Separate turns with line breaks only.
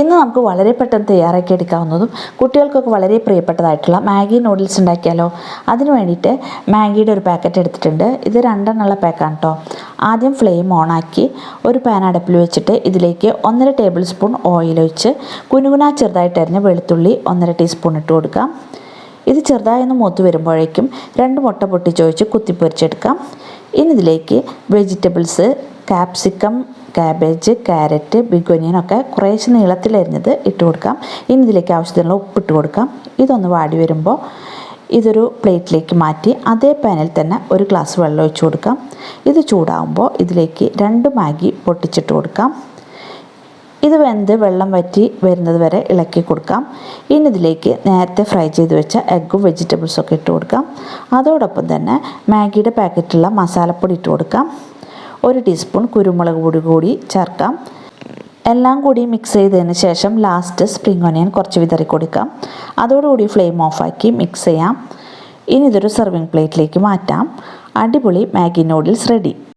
ഇന്ന് നമുക്ക് വളരെ പെട്ടെന്ന് തയ്യാറാക്കി എടുക്കാവുന്നതും കുട്ടികൾക്കൊക്കെ വളരെ പ്രിയപ്പെട്ടതായിട്ടുള്ള മാഗി നൂഡിൽസ് ഉണ്ടാക്കിയാലോ? അതിന് വേണ്ടിയിട്ട് മാഗിയുടെ ഒരു പാക്കറ്റ് എടുത്തിട്ടുണ്ട്. ഇത് രണ്ടെണ്ണമുള്ള പാക്കാണ് കേട്ടോ ആദ്യം ഫ്ലെയിം ഓണാക്കി ഒരു പാൻ അടുപ്പിൽ വെച്ചിട്ട് ഇതിലേക്ക് ഒന്നര ടേബിൾ സ്പൂൺ ഓയിൽ ഒഴിച്ച് കുനുകുന ചെറുതായിട്ട് അരിഞ്ഞ വെളുത്തുള്ളി ഒന്നര ടീസ്പൂൺ ഇട്ട് കൊടുക്കാം. ഇത് ചെറുതായി ഒന്ന് മൂത്ത് വരുമ്പോഴേക്കും രണ്ട് മുട്ട പൊട്ടിച്ചൊഴിച്ച് കുത്തിപ്പൊരിച്ചെടുക്കാം. ഇനി ഇതിലേക്ക് vegetables capsicum cabbage carrot big onion ഒക്കെ കുറേശ്ശെ നീളത്തിലരിഞ്ഞത് ഇട്ട് കൊടുക്കാം. ഇനി ഇതിലേക്ക് ആവശ്യത്തിനുള്ള ഉപ്പിട്ട് കൊടുക്കാം. ഇതൊന്ന് വാടി വരുമ്പോൾ ഇതൊരു പ്ലേറ്റിലേക്ക് മാറ്റി അതേ പാനിൽ തന്നെ ഒരു ഗ്ലാസ് വെള്ളം ഒഴിച്ചു കൊടുക്കാം. ഇത് ചൂടാകുമ്പോൾ ഇതിലേക്ക് രണ്ട് മാഗി പൊട്ടിച്ചിട്ട് കൊടുക്കാം. ഇത് വെന്ത് വെള്ളം വറ്റി വരുന്നത് വരെ ഇളക്കി കൊടുക്കാം. ഇനി ഇതിലേക്ക് നേരത്തെ ഫ്രൈ ചെയ്ത് വെച്ച എഗ്ഗും വെജിറ്റബിൾസും ഒക്കെ ഇട്ട് കൊടുക്കാം. അതോടൊപ്പം തന്നെ മാഗിയുടെ പാക്കറ്റുള്ള മസാലപ്പൊടി ഇട്ട് കൊടുക്കാം. ഒരു ടീസ്പൂൺ കുരുമുളക് പൊടി കൂടി ചേർക്കാം. എല്ലാം കൂടി മിക്സ് ചെയ്തതിന് ശേഷം ലാസ്റ്റ് സ്പ്രിംഗ് ഒനിയൻ കുറച്ച് വിതറി കൊടുക്കാം. അതോടുകൂടി ഫ്ലെയിം ഓഫാക്കി മിക്സ് ചെയ്യാം. ഇനി ഇതൊരു സെർവിങ് പ്ലേറ്റിലേക്ക് മാറ്റാം. അടിപൊളി മാഗി നൂഡിൽസ് റെഡി